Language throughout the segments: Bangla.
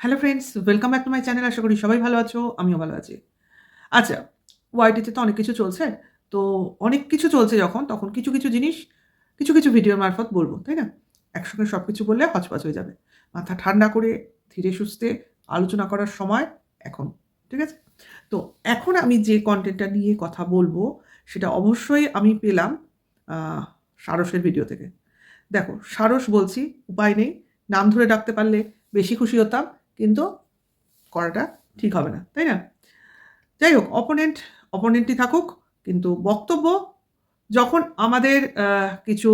Hello friends welcome back to my channel আশা করি সবাই ভালো আছো, আমিও ভালো আছি। আচ্ছা ওয়াইটিতে তো অনেক কিছু চলছে, তো অনেক কিছু চলছে যখন, তখন কিছু কিছু জিনিস, কিছু কিছু ভিডিওর মারফত বলব, তাই না? একসঙ্গে সব কিছু বললে হচপচ হয়ে যাবে। মাথা ঠান্ডা করে ধীরে সুস্থে আলোচনা করার সময় এখন, ঠিক আছে? তো এখন আমি যে কন্টেন্টটা নিয়ে কথা বলব, সেটা অবশ্যই আমি পেলাম সারসের ভিডিও থেকে। দেখো, সারস বলছি, উপায় নেই, নাম ধরে ডাকতে পারলে বেশি খুশি হতাম কিন্তু করাটা ঠিক হবে না, তাই না? যাই হোক অপোনেন্ট অপোনেন্টই থাকুক, কিন্তু বক্তব্য, যখন আমাদের কিছু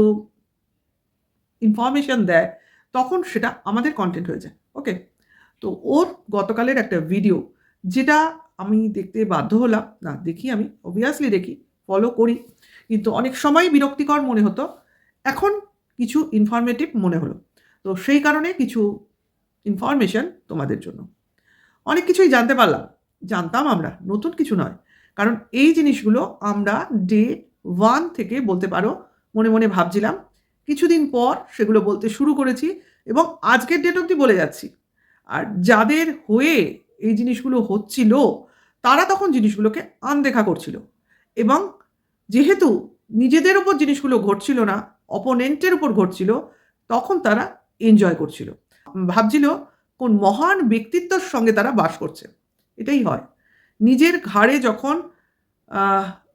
ইনফরমেশন দেয়, তখন সেটা আমাদের কন্টেন্ট হয়ে যায় ওকে তো ওর গতকালের একটা ভিডিও যেটা আমি দেখতে বাধ্য হলাম, না, দেখি আমি অবভিয়াসলি দেখি ফলো করি, কিন্তু অনেক সময় বিরক্তিকর মনে হতো, এখন কিছু ইনফরমেটিভ মনে হলো। তো সেই কারণে কিছু ইনফরমেশন তোমাদের জন্য। অনেক কিছুই জানতে পারলাম। জানতাম আমরা, নতুন কিছু নয়। কারণ এই জিনিসগুলো আমরা ডে ওয়ান থেকে বলতে পারো, মনে মনে ভাবছিলাম। কিছুদিন পর সেগুলো বলতে শুরু করেছি এবং আজকের ডেট অবধি বলে যাচ্ছি। আর যাদের হয়ে এই জিনিসগুলো হচ্ছিল, তারা তখন জিনিসগুলোকে আনদেখা করছিল। এবং যেহেতু নিজেদের ওপর জিনিসগুলো ঘটছিল না অপোনেন্টের উপর ঘটছিল, তখন তারা এনজয় করছিল। ভাবছিল কোন মহান ব্যক্তিত্বর সঙ্গে তারা বাস করছে। এটাই হয়। নিজের ঘাড়ে যখন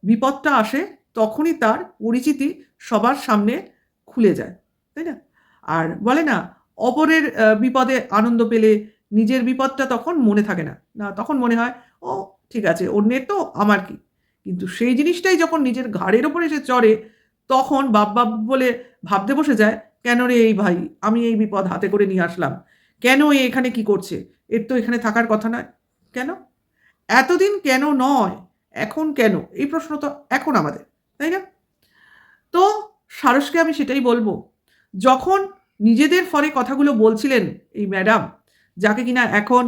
বিপদটা আসে, তখনই তার পরিচিতি সবার সামনে খুলে যায়, তাই না? আর বলে না, অপরের বিপদে আনন্দ পেলে নিজের বিপদটা তখন মনে থাকে না। না, তখন মনে হয়, ও, ঠিক আছে, অন্যের তো আমার কি? কিন্তু সেই জিনিসটাই যখন নিজের ঘাড়ের ওপর এসে চড়ে, তখন বাপ বাপ বলে ভাবতে বসে যায় কেন রে এই ভাই? আমি এই বিপদ হাতে করে নিয়ে আসলাম। কেন এ এখানে কি করছে? এর তো এখানে থাকার কথা নয়। কেন? এতদিন কেন নয়? এখন কেন? এই প্রশ্ন তো এখন আমাদের, তাই না? তো সারসকে আমি সেটাই বলব, যখন নিজেদের ফলে কথাগুলো বলছিলেন এই ম্যাডাম, যাকে কিনা এখন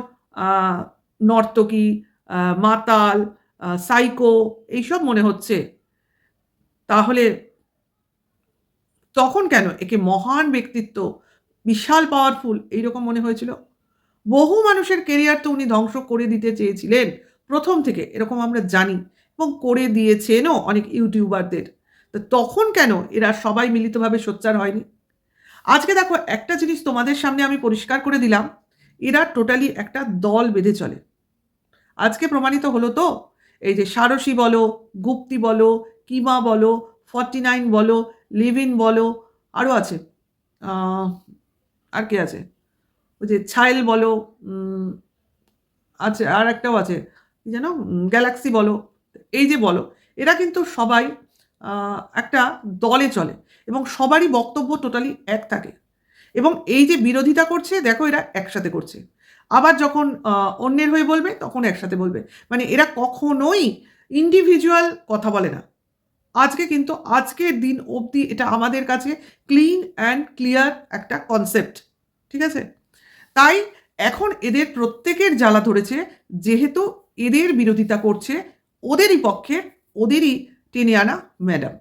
নর্তকী মাতাল সাইকো, এইসব মনে হচ্ছে, তাহলে তখন কেন? একে মহান ব্যক্তিত্ব, বিশাল পাওয়ারফুল এইরকম মনে হয়েছিল। বহু মানুষের কেরিয়ার তো উনি ধ্বংস করে দিতে চেয়েছিলেন, প্রথম থেকে, এরকম আমরা জানি। এবং করে দিয়েছেনও অনেক ইউটিউবারদের। তো তখন কেন এরা সবাই মিলিতভাবে সোচ্চার হয়নি? আজকে দেখো, একটা জিনিস তোমাদের সামনে আমি পরিষ্কার করে দিলাম। এরা টোটালি একটা দল বেঁধে চলে। আজকে প্রমাণিত হলো তো, এই যে সারসী বলো, গুপ্তি বলো, কিমা বলো ফর্টি নাইন বলো লিভ ইন বলো আরও আছে। আর কে আছে? ওই যে ছাইল বলো আছে, আর একটাও আছে। যেন? গ্যালাক্সি বলো, এই যে বলো, এরা কিন্তু সবাই একটা দলে চলে এবং সবারই বক্তব্য টোটালি এক থাকে। এবং এই যে বিরোধিতা করছে, দেখো এরা একসাথে করছে। আবার যখন অন্যের হয়ে বলবে, তখন একসাথে বলবে। মানে এরা কখনোই ইন্ডিভিজুয়াল কথা বলে না। আজকে কিন্তু আজকের দিন অবধি এটা আমাদের কাছে ক্লিন অ্যান্ড ক্লিয়ার একটা কনসেপ্ট ঠিক আছে? তাই এখন এদের প্রত্যেকের জ্বালা ধরেছে, যেহেতু এদের বিরোধিতা করছে, ওদেরই পক্ষে, ওদেরই টেনে আনা ম্যাডাম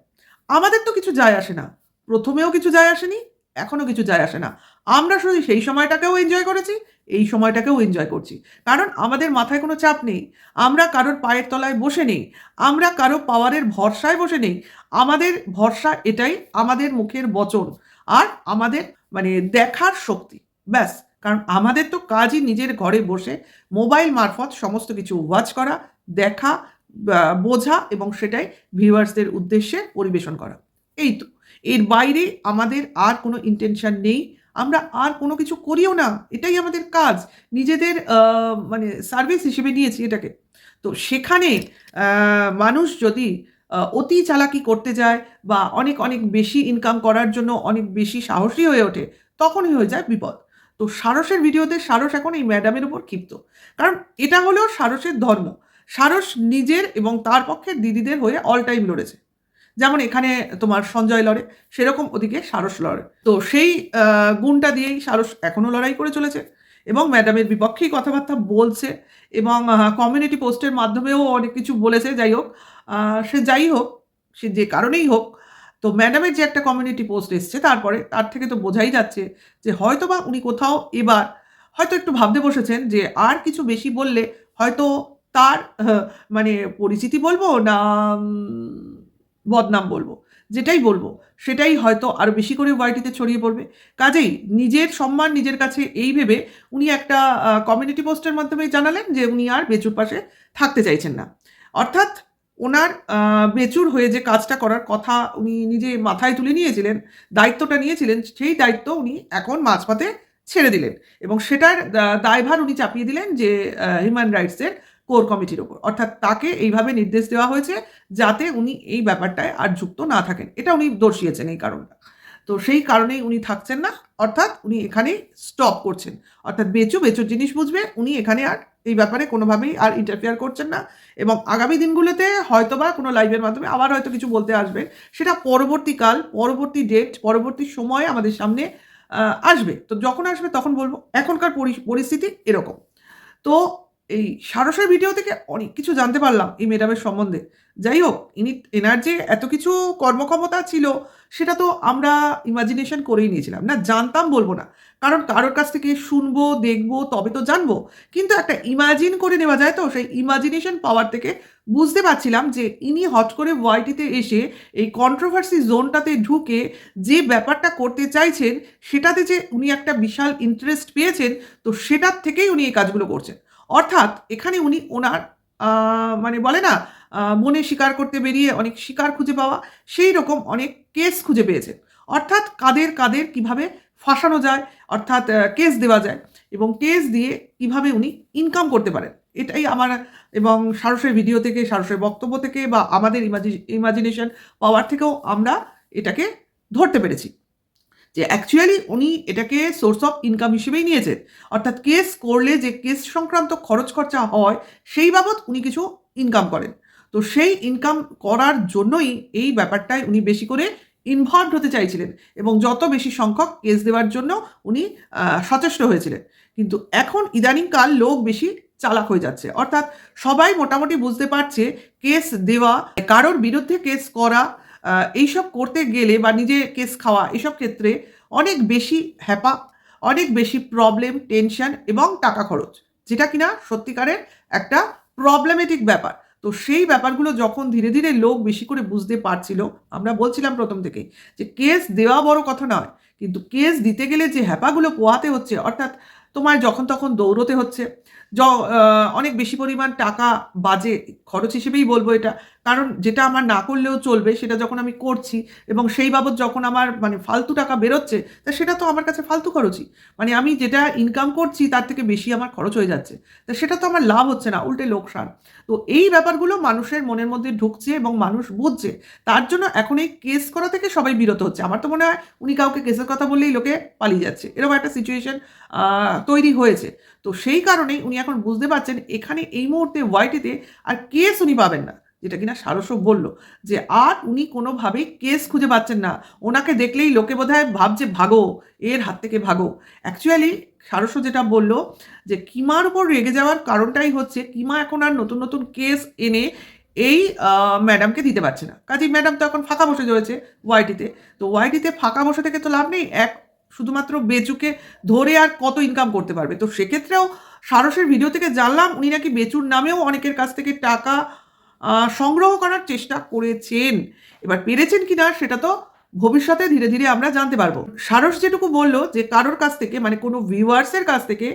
আমাদের তো কিছু যায় আসে না। প্রথমেও কিছু যায় আসেনি এখনও কিছু যায় আসে না। আমরা শুধু সেই সময়টাকেও এনজয় করেছি এই সময়টাকেও এনজয় করছি। কারণ আমাদের মাথায় কোনো চাপ নেই। আমরা কারোর পায়ের তলায় বসে নেই। আমরা কারও পাওয়ারের ভরসায় বসে নেই। আমাদের ভরসা এটাই, আমাদের মুখের বচন আর আমাদের মানে দেখার শক্তি। ব্যাস, কারণ আমাদের তো কাজই নিজের ঘরে বসে মোবাইল মারফত সমস্ত কিছু ওয়াচ করা, দেখা বোঝা এবং সেটাই ভিউয়ার্সদের উদ্দেশ্যে পরিবেশন করা। এই তো। এর বাইরে আমাদের আর কোনো ইন্টেনশন নেই। আমরা আর কোনো কিছু করিও না। এটাই আমাদের কাজ। নিজেদের মানে সার্ভিস হিসেবে নিয়েছি এটাকে। তো সেখানে মানুষ যদি অতি চালাকি করতে যায় বা অনেক অনেক বেশি ইনকাম করার জন্য অনেক বেশি সাহসী হয়ে ওঠে, তখনই হয়ে যায় বিপদ। তো সারসের ভিডিওতে সারস এখন এই ম্যাডামের উপর ক্ষিপ্ত। কারণ এটা হলো সারসের ধর্ম। সারস নিজের এবং তার পক্ষের দিদিদের হয়ে অল টাইম লড়েছে। যেমন এখানে তোমার সঞ্জয় লড়ে, সেরকম ওদিকে সারস লড়ে। তো সেই গুণটা দিয়েই সারস এখনও লড়াই করে চলেছে এবং ম্যাডামের বিপক্ষেই কথাবার্তা বলছে এবং কমিউনিটি পোস্টের মাধ্যমেও অনেক কিছু বলেছে। যাই হোক সে যাই হোক, সে যে কারণেই হোক, তো ম্যাডামের যে একটা কমিউনিটি পোস্ট এসছে, তারপরে তার থেকে তো বোঝাই যাচ্ছে যে হয়তো বা উনি কোথাও এবার হয়তো একটু ভাবতে বসেছেন যে আর কিছু বেশি বললে হয়তো তার মানে পরিচিতি বলব না বদনাম বলব। যেটাই বলব, সেটাই হয়তো আরও বেশি করে ওয়াইটিতে ছড়িয়ে পড়বে। কাজেই নিজের সম্মান নিজের কাছে এই ভেবে উনি একটা কমিউনিটি পোস্টের মাধ্যমে জানালেন যে উনি আর বেচুর পাশে থাকতে চাইছেন না। অর্থাৎ ওনার বেচুর হয়ে যে কাজটা করার কথা উনি নিজে মাথায় তুলে নিয়েছিলেন, দায়িত্বটা নিয়েছিলেন, সেই দায়িত্ব উনি এখন মাঝপথে ছেড়ে দিলেন। এবং সেটার দায়ভার উনি চাপিয়ে দিলেন যে হিউম্যান রাইটসের কোর কমিটির ওপর। অর্থাৎ তাকে এইভাবে নির্দেশ দেওয়া হয়েছে যাতে উনি এই ব্যাপারটায় আর যুক্ত না থাকেন। এটা উনি দর্শিয়েছেন এই কারণটা। তো সেই কারণেই উনি থাকছেন না, অর্থাৎ উনি এখানেই স্টপ করছেন। অর্থাৎ বেচু বেচুর জিনিস বুঝবে, উনি এখানে আর এই ব্যাপারে কোনোভাবেই আর ইন্টারফেয়ার করছেন না এবং আগামী দিনগুলোতে হয়তোবা কোনো লাইভের মাধ্যমে আবার হয়তো কিছু বলতে আসবেন সেটা পরবর্তীকাল, পরবর্তী ডেট পরবর্তী সময় আমাদের সামনে আসবে। তো যখন আসবে তখন বলব, এখনকার পরি- পরিস্থিতি এরকম। তো এই সারসের ভিডিও থেকে অনেক কিছু জানতে পারলাম এই ম্যাডামের সম্বন্ধে। যাই হোক, ইনি, এনার যে এত কিছু কর্মক্ষমতা ছিল, সেটা তো আমরা ইমাজিনেশন করেই নিয়েছিলাম। না, জানতাম বলব না। কারণ কারোর কাছ থেকে শুনব, দেখব, তবে তো জানব। কিন্তু একটা ইমাজিন করে নেওয়া যায় তো, সেই ইমাজিনেশন পাওয়ার থেকে বুঝতে পারছিলাম যে ইনি হট করে ওয়াইটিতে এসে এই কন্ট্রোভার্সি জোনটাতে ঢুকে যে ব্যাপারটা করতে চাইছেন, সেটাতে যে উনি একটা বিশাল ইন্টারেস্ট পেয়েছেন, তো সেটার থেকেই উনি এই কাজগুলো করছেন। অর্থাৎ এখানে উনি ওনার মানে বলে না মনে শিকার করতে বেরিয়ে অনেক শিকার খুঁজে পাওয়া, সেই রকম অনেক কেস খুঁজে পেয়েছে। অর্থাৎ কাদের কাদের কীভাবে ফাঁসানো যায়, অর্থাৎ কেস দেওয়া যায় এবং কেস দিয়ে কীভাবে উনি ইনকাম করতে পারেন। এটাই আমার এবং সারসের ভিডিও থেকে সারসের বক্তব্য থেকে বা আমাদের ইমাজি ইমাজিনেশন পাওয়ার থেকেও আমরা এটাকে ধরতে পেরেছি। যে অ্যাকচুয়ালি উনি এটাকে সোর্স অফ ইনকাম হিসেবেই নিয়েছেন। অর্থাৎ কেস করলে যে কেস সংক্রান্ত খরচ খরচা হয়, সেই বাবদ উনি কিছু ইনকাম করেন। তো সেই ইনকাম করার জন্যই এই ব্যাপারটায় উনি বেশি করে ইনভলভ হতে চাইছিলেন এবং যত বেশি সংখ্যক কেস দেওয়ার জন্য উনি সচেষ্ট হয়েছিলেন। কিন্তু এখন ইদানিংকাল লোক বেশি চালাক হয়ে যাচ্ছে। অর্থাৎ সবাই মোটামুটি বুঝতে পারছে কেস দেওয়া, কারোর বিরুদ্ধে কেস করা এইসব করতে গেলে বা নিজে কেস খাওয়া এসব ক্ষেত্রে অনেক বেশি হ্যাপা অনেক বেশি প্রবলেম টেনশন এবং টাকা খরচ, যেটা কিনা সত্যিকারের একটা প্রবলেমেটিক ব্যাপার। তো সেই ব্যাপারগুলো যখন ধীরে ধীরে লোক বেশি করে বুঝতে পারছিল, আমরা বলছিলাম প্রথম থেকেই যে কেস দেওয়া বড় কথা নয়, কিন্তু কেস দিতে গেলে যে হ্যাপাগুলো পোহাতে হচ্ছে, অর্থাৎ তোমার যখন তখন দৌড়তে হচ্ছে অনেক বেশি পরিমাণ টাকা বাজে খরচ হিসেবেই বলব এটা। কারণ যেটা আমার না করলেও চলবে, সেটা যখন আমি করছি এবং সেই বাবদ যখন আমার মানে ফালতু টাকা বেরোচ্ছে, তা সেটা তো আমার কাছে ফালতু খরচই। মানে আমি যেটা ইনকাম করছি, তার থেকে বেশি আমার খরচ হয়ে যাচ্ছে। তা সেটা তো আমার লাভ হচ্ছে না, উল্টে লোকসান। তো এই ব্যাপারগুলো মানুষের মনের মধ্যে ঢুকছে এবং মানুষ বুঝছে। তার জন্য এখন এই কেস করা থেকে সবাই বিরত হচ্ছে। আমার তো মনে হয় উনি কাউকে কেসের কথা বললেই লোকে পালিয়ে যাচ্ছে। এরকম একটা সিচুয়েশন তৈরি হয়েছে। তো সেই কারণেই উনি এখন বুঝতে পারছেন এখানে এই মুহূর্তে ওয়াইটিতে আর কেস উনি পাবেন না, যেটা কিনা সারস্য বলল যে আর উনি কোনোভাবেই কেস খুঁজে পাচ্ছেন না। ওনাকে দেখলেই লোকে বোধহয় ভাবছে ভাগো, এর হাত থেকে ভাগো। অ্যাকচুয়ালি সারস্য যেটা বলল যে কিমার উপর রেগে যাওয়ার কারণটাই হচ্ছে কিমা এখন আর নতুন নতুন কেস এনে এই ম্যাডামকে দিতে পারছে না। কাজেই ম্যাডাম তো এখন ফাঁকা বসে রয়েছে ওয়াইটিতে। তো ওয়াইটিতে ফাঁকা বসে থেকে তো লাভ নেই। এক শুধুমাত্র বেচুকে ধরে আর কত ইনকাম করতে পারবে? তো সেক্ষেত্রেও সারসের ভিডিও থেকে জানলাম, উনি নাকি বেচুর নামেও অনেকের কাছ থেকে টাকা সংগ্রহ করার চেষ্টা করেছেন। এবার পেরেছেন কি না সেটা তো ভবিষ্যতে ধীরে ধীরে আমরা জানতে পারব। সারস যেটুকু বলল যে কারোর কাছ থেকে মানে কোনো ভিউয়ার্সের কাছ থেকে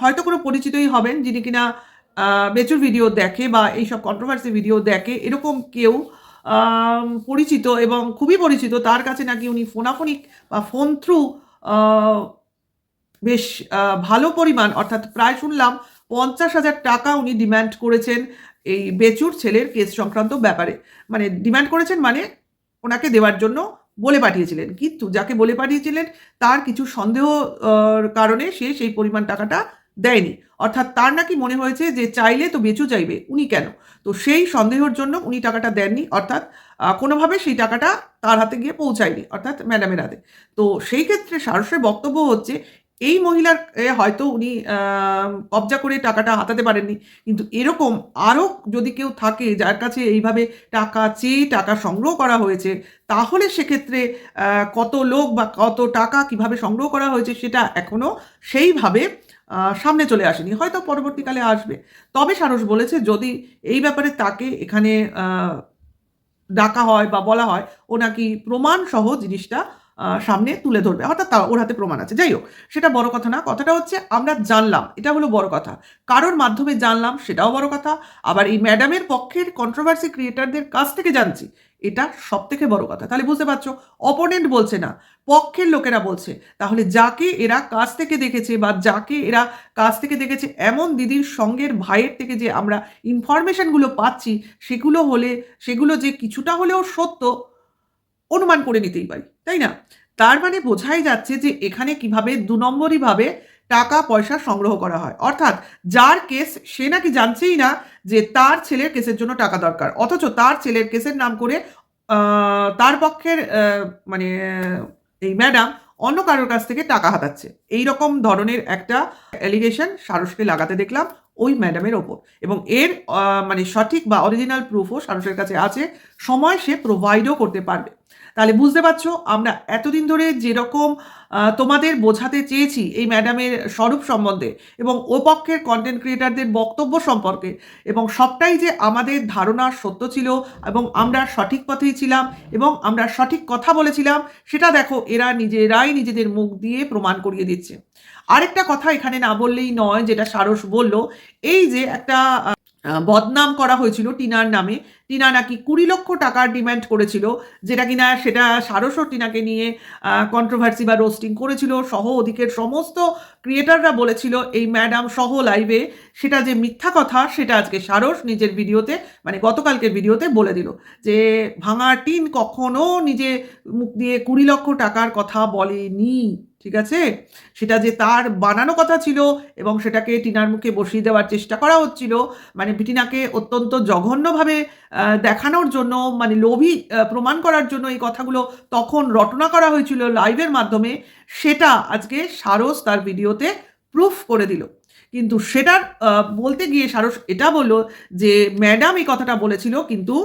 হয়তো কোনো পরিচিতই হবেন যিনি কিনা বেচুর ভিডিও দেখে বা এইসব কন্ট্রোভার্সি ভিডিও দেখে, এরকম কেউ পরিচিত এবং খুবই পরিচিত। তার কাছে নাকি উনি ফোনাফোনিক বা ফোন থ্রু বেশ ভালো পরিমাণ, অর্থাৎ প্রায় শুনলাম পঞ্চাশ হাজার টাকা উনি ডিম্যান্ড করেছেন এই বেচুর ছেলের কেস সংক্রান্ত ব্যাপারে। মানে ডিম্যান্ড করেছেন মানে ওনাকে দেওয়ার জন্য বলে পাঠিয়েছিলেন। কিন্তু যাকে বলে পাঠিয়েছিলেন তার কিছু সন্দেহ কারণে সে সেই পরিমাণ টাকাটা দেয়নি। অর্থাৎ তার নাকি মনে হয়েছে যে চাইলে তো বেচু চাইবে উনি কেন? তো সেই সন্দেহের জন্য উনি টাকাটা দেননি, অর্থাৎ কোনোভাবে সেই টাকাটা তার হাতে গিয়ে পৌঁছায়নি, অর্থাৎ ম্যাডামের হাতে। তো সেই ক্ষেত্রে সারসের বক্তব্য হচ্ছে, এই মহিলার হয়তো উনি কবজা করে টাকাটা হাতাতে পারেননি, কিন্তু এরকম আরও যদি কেউ থাকে যার কাছে এইভাবে টাকা চেয়ে টাকা সংগ্রহ করা হয়েছে, তাহলে সেক্ষেত্রে কত লোক বা কত টাকা কীভাবে সংগ্রহ করা হয়েছে সেটা এখনও সেইভাবে সামনে চলে আসেনি, হয়তো পরবর্তীকালে আসবে। তবে সারস বলেছে, যদি এই ব্যাপারে তাকে এখানে ডাকা হয় বা বলা হয়, ও নাকি প্রমাণসহ জিনিসটা সামনে তুলে ধরবে। অর্থাৎ তা ওর হাতে প্রমাণ আছে। যাই হোক, সেটা বড় কথা না। কথাটা হচ্ছে আমরা জানলাম। এটা হলো বড় কথা। কারোর মাধ্যমে জানলাম, সেটাও বড় কথা। আবার এই ম্যাডামের পক্ষের কন্ট্রোভার্সি ক্রিয়েটারদের কাছ থেকে জানছি। এটা সব থেকে বড় কথা। তাহলে বুঝতে পারছ অপোনেন্ট বলছে না, পক্ষের লোকেরা বলছে। তাহলে যাকে এরা কাছ থেকে দেখেছে বা যাকে এরা কাছ থেকে দেখেছে, এমন দিদির সঙ্গের ভাইয়ের থেকে যে আমরা ইনফরমেশনগুলো পাচ্ছি, সেগুলো হলে, সেগুলো যে কিছুটা হলেও সত্য, অনুমান করে নিতেই পারি। তাই না? তার মানে বোঝাই যাচ্ছে যে এখানে কীভাবে দু নম্বরইভাবে টাকা, পয়সা সংগ্রহ করা হয়। অর্থাৎ যার কেস সে নাকি জানছেই না যে তার ছেলের কেসের জন্য টাকা দরকার। অথচ তার ছেলের কেসের নাম করে তার পক্ষের মানে এই ম্যাডাম অন্য কারোর কাছ থেকে টাকা হাতাচ্ছে। এই রকম ধরনের একটা অ্যালিগেশন সারসকে লাগাতে দেখলাম ওই ম্যাডামের ওপর। এবং এর মানে সঠিক বা অরিজিনাল প্রুফও সারসের কাছে আছে। সময় সে প্রোভাইডও করতে পারবে। তাহলে বুঝতে পারছ, আমরা এতদিন ধরে যেরকম তোমাদের বোঝাতে চেয়েছি এই ম্যাডামের স্বরূপ সম্বন্ধে এবং ও পক্ষের কন্টেন্ট ক্রিয়েটারদের বক্তব্য সম্পর্কে এবং সবটাই যে আমাদের ধারণা সত্য ছিল এবং আমরা সঠিক পথেই ছিলাম এবং আমরা সঠিক কথা বলেছিলাম, সেটা দেখো এরা নিজেরাই নিজেদের মুখ দিয়ে প্রমাণ করিয়ে দিচ্ছে। আরেকটা কথা এখানে না বললেই নয়, যেটা সারস বলল, এই যে একটা বদনাম করা হয়েছিল টিনার নামে। টিনা নাকি কুড়ি লক্ষ টাকার ডিমান্ড করেছিল, যেটা কিনা সেটা সারস্ব টিনাকে নিয়ে কন্ট্রোভার্সি বা রোস্টিং করেছিল। সহ ওদিকের সমস্ত ক্রিয়েটাররা বলেছিল, এই ম্যাডাম সহ লাইভে সেটা যে মিথ্যা কথা, সেটা আজকে সারস নিজের ভিডিওতে মানে গতকালকের ভিডিওতে বলে দিল যে, ভাঙা টিন কখনো নিজে মুখ দিয়ে কুড়ি লক্ষ টাকার কথা বলেনি। ঠিক আছে? সেটা যে তার বানানো কথা ছিল এবং সেটাকে টিনার মুখে বসিয়ে দেওয়ার চেষ্টা করা হচ্ছিল মানে টিনাকে অত্যন্ত জঘন্যভাবে দেখানোর জন্য মানে লোভী প্রমাণ করার জন্য এই কথাগুলো তখন রটনা করা হয়েছিল লাইভের মাধ্যমে, সেটা আজকে সারস তার ভিডিওতে প্রুফ করে দিল। কিন্তু সেটার বলতে গিয়ে সারস এটা বলল যে ম্যাডাম এই কথাটা বলেছিল, কিন্তু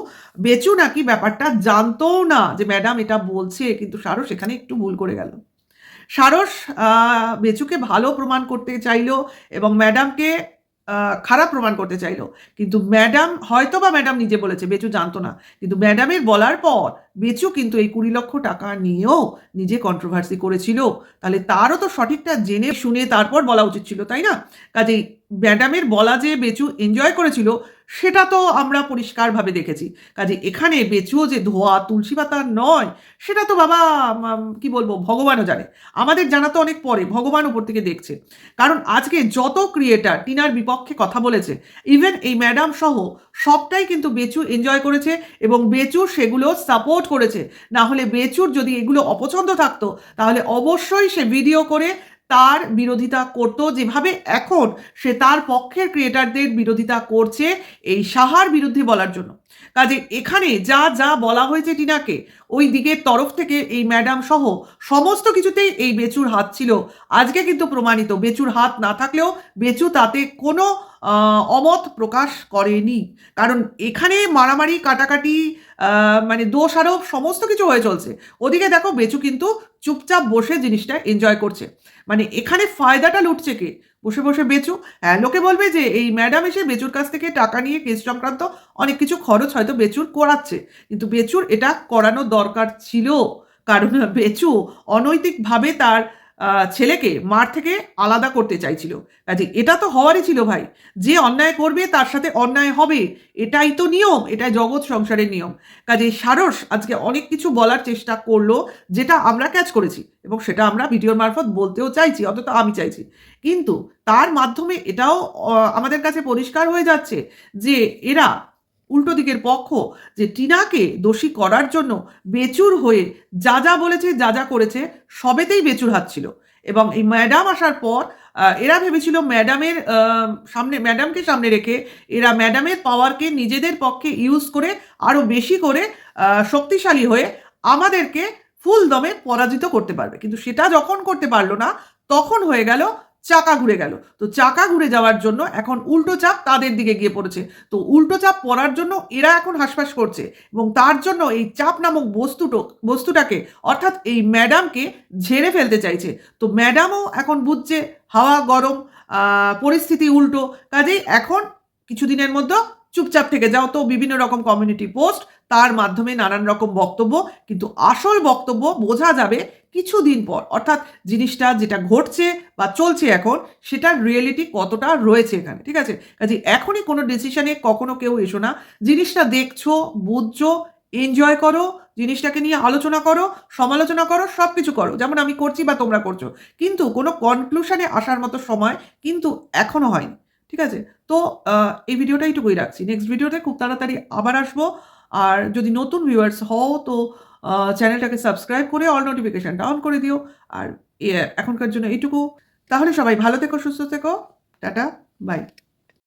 বেচু নাকি ব্যাপারটা জানতোও না যে ম্যাডাম এটা বলছে, কিন্তু সারস এখানে একটু ভুল করে গেল। সারস বেচুকে ভালো প্রমাণ করতে চাইলো এবং ম্যাডামকে খারাপ প্রমাণ করতে চাইলো। কিন্তু ম্যাডাম হয়তো বা ম্যাডাম নিজে বলেছে, বেচু জানতো না। কিন্তু ম্যাডামের বলার পর, বেচু কিন্তু এই কুড়ি লক্ষ টাকা নিয়েও নিজে কন্ট্রোভার্সি করেছিল। তাহলে তারও তো সঠিকটা জেনে শুনে তারপর বলা উচিত ছিল, তাই না? কাজেই ম্যাডামের বলা যে বেচু এনজয় করেছিল সেটা তো আমরা পরিষ্কারভাবে দেখেছি। কাজে এখানে বেচুও যে ধোয়া, তুলসী পাতা নয়, সেটা তো বাবা কি বলব, ভগবানও জানে। আমাদের জানা তো অনেক পরে, ভগবান উপর থেকে দেখছে। কারণ আজকে যত ক্রিয়েটার টিনার বিপক্ষে কথা বলেছে ইভেন এই ম্যাডাম সহ সবটাই কিন্তু বেচু এনজয় করেছে এবং বেচু সেগুলো সাপোর্ট করেছে। না হলে বেচুর যদি এগুলো অপছন্দ থাকতো, তাহলে অবশ্যই সে ভিডিও করে তার বিরোধিতা করত, যেভাবে এখন সে তার পক্ষের ক্রিয়েটারদের বিরোধিতা করছে এই সাহার বিরুদ্ধে বলার জন্য। কাজে এখানে যা যা বলা হয়েছে টিনাকে, ওই দিকের তরফ থেকে এই ম্যাডাম সহ সমস্ত কিছুতেই এই বেচুর হাত ছিল। আজকে কিন্তু প্রমাণিত, বেচুর হাত না থাকলেও বেচু তাতে কোনো অমত প্রকাশ করেনি। কারণ এখানে মারামারি, কাটাকাটি মানে দোষারোপ সমস্ত কিছু হয়ে চলছে। ওদিকে দেখো বেচু কিন্তু চুপচাপ বসে জিনিসটা এনজয় করছে। মানে এখানে ফায়দাটা লুটছে কে? বসে বসে বেচু। হ্যাঁ লোকে বলবে যে এই ম্যাডাম এসে বেচুর কাছ থেকে টাকা নিয়ে কেস সংক্রান্ত অনেক কিছু খরচ হয়তো বেচুর করাচ্ছে। কিন্তু বেচুর এটা করানো দরকার ছিল। কারণ বেচু অনৈতিকভাবে তার ছেলেকে মার থেকে আলাদা করতে চাইছিল। কাজে এটা তো হওয়ারই ছিল ভাই। যে অন্যায় করবে তার সাথে অন্যায় হবে। এটাই তো নিয়ম, এটাই জগৎ সংসারের নিয়ম। কাজে সারস আজকে অনেক কিছু বলার চেষ্টা করল, যেটা আমরা ক্যাচ করেছি এবং সেটা আমরা ভিডিওর মারফত বলতেও চাইছি, অন্তত আমি চাইছি। কিন্তু তার মাধ্যমে এটাও আমাদের কাছে পরিষ্কার হয়ে যাচ্ছে যে এরা উল্টো দিকের পক্ষ যে টিনাকে দোষী করার জন্য বেচুর হয়ে যা যা বলেছে, যা যা করেছে, সবেতেই বেচুর হাত ছিল। এবং এই ম্যাডাম আসার পর এরা ভেবেছিল ম্যাডামের সামনে, ম্যাডামকে সামনে রেখে এরা ম্যাডামের পাওয়ারকে নিজেদের পক্ষে ইউজ করে আরও বেশি করে শক্তিশালী হয়ে আমাদেরকে ফুল দমে পরাজিত করতে পারবে। কিন্তু সেটা যখন করতে পারল না, তখন হয়ে গেল চাকা ঘুরে গেল। তো চাকা ঘুরে যাওয়ার জন্য এখন উল্টো চাপ তাদের দিকে গিয়ে পড়েছে। তো উল্টো চাপ পড়ার জন্য এরা এখন হাসপাস করছে এবং তার জন্য এই চাপ নামক বস্তুটো বস্তুটাকে, অর্থাৎ এই ম্যাডামকে ঝেড়ে ফেলতে চাইছে। তো ম্যাডামও এখন বুঝছে, হাওয়া গরম পরিস্থিতি উল্টো। কাজেই এখন কিছুদিনের মধ্যে চুপচাপ থেকে যাও। তো বিভিন্ন রকম কমিউনিটি পোস্ট তার মাধ্যমে নানান রকম বক্তব্য, কিন্তু আসল বক্তব্য বোঝা যাবে কিছুদিন পর। অর্থাৎ জিনিসটা যেটা ঘটছে বা চলছে এখন, সেটার রিয়েলিটি কতটা রয়েছে এখানে, ঠিক আছে? কাজে এখনই কোনো ডিসিশনে কখনো কেউ এসো না। জিনিসটা দেখছ, বুঝছ এনজয় করো, জিনিসটাকে নিয়ে আলোচনা করো, সমালোচনা করো সব কিছু করো, যেমন আমি করছি বা তোমরা করছ। কিন্তু কোনো কনক্লুশনে আসার মতো সময় কিন্তু এখনও হয়নি, ঠিক আছে? তো এই ভিডিওটা এইটুকুই রাখছি। নেক্সট ভিডিওতে খুব তাড়াতাড়ি আবার আসব। আর যদি নতুন ভিউয়ার্স হও তো চ্যানেলটাকে সাবস্ক্রাইব করে অল নোটিফিকেশানটা অন করে দিও। আর এখনকার জন্য এইটুকু। তাহলে সবাই ভালো থেকো, সুস্থ থেকো। Tata bye